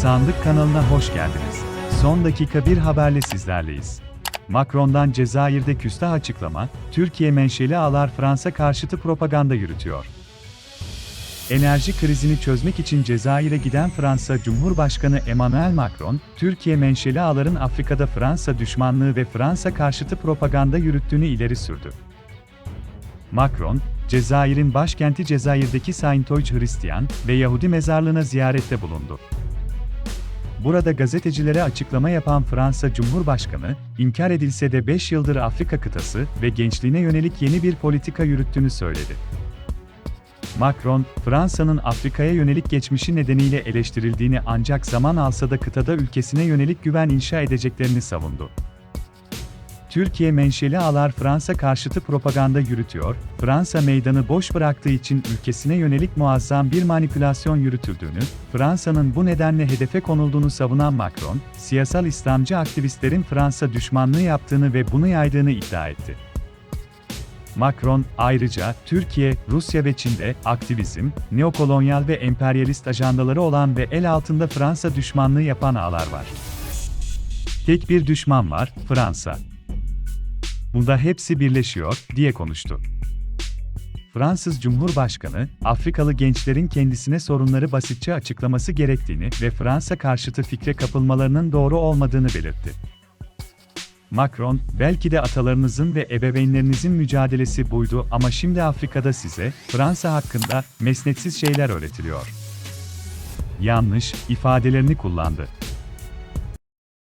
Sandık kanalına hoş geldiniz. Son dakika bir haberle sizlerleyiz. Macron'dan Cezayir'de küstah açıklama, Türkiye menşeli ağlar Fransa karşıtı propaganda yürütüyor. Enerji krizini çözmek için Cezayir'e giden Fransa Cumhurbaşkanı Emmanuel Macron, Türkiye menşeli ağların Afrika'da Fransa düşmanlığı ve Fransa karşıtı propaganda yürüttüğünü ileri sürdü. Macron, Cezayir'in başkenti Cezayir'deki Saint-Oy Hristiyan ve Yahudi mezarlığına ziyarette bulundu. Burada gazetecilere açıklama yapan Fransa Cumhurbaşkanı, inkar edilse de 5 yıldır Afrika kıtası ve gençliğine yönelik yeni bir politika yürüttüğünü söyledi. Macron, Fransa'nın Afrika'ya yönelik geçmişi nedeniyle eleştirildiğini ancak zaman alsa da kıtada ülkesine yönelik güven inşa edeceklerini savundu. Türkiye menşeli ağlar Fransa karşıtı propaganda yürütüyor, Fransa meydanı boş bıraktığı için ülkesine yönelik muazzam bir manipülasyon yürütüldüğünü, Fransa'nın bu nedenle hedefe konulduğunu savunan Macron, siyasal İslamcı aktivistlerin Fransa düşmanlığı yaptığını ve bunu yaydığını iddia etti. Macron, ayrıca, Türkiye, Rusya ve Çin'de aktivizm, neokolonyal ve emperyalist ajandaları olan ve el altında Fransa düşmanlığı yapan ağlar var. Tek bir düşman var, Fransa. Bunda hepsi birleşiyor, diye konuştu. Fransız Cumhurbaşkanı, Afrikalı gençlerin kendisine sorunları basitçe açıklaması gerektiğini ve Fransa karşıtı fikre kapılmalarının doğru olmadığını belirtti. Macron, belki de atalarınızın ve ebeveynlerinizin mücadelesi buydu ama şimdi Afrika'da size, Fransa hakkında, mesnetsiz şeyler öğretiliyor. Yanlış, ifadelerini kullandı.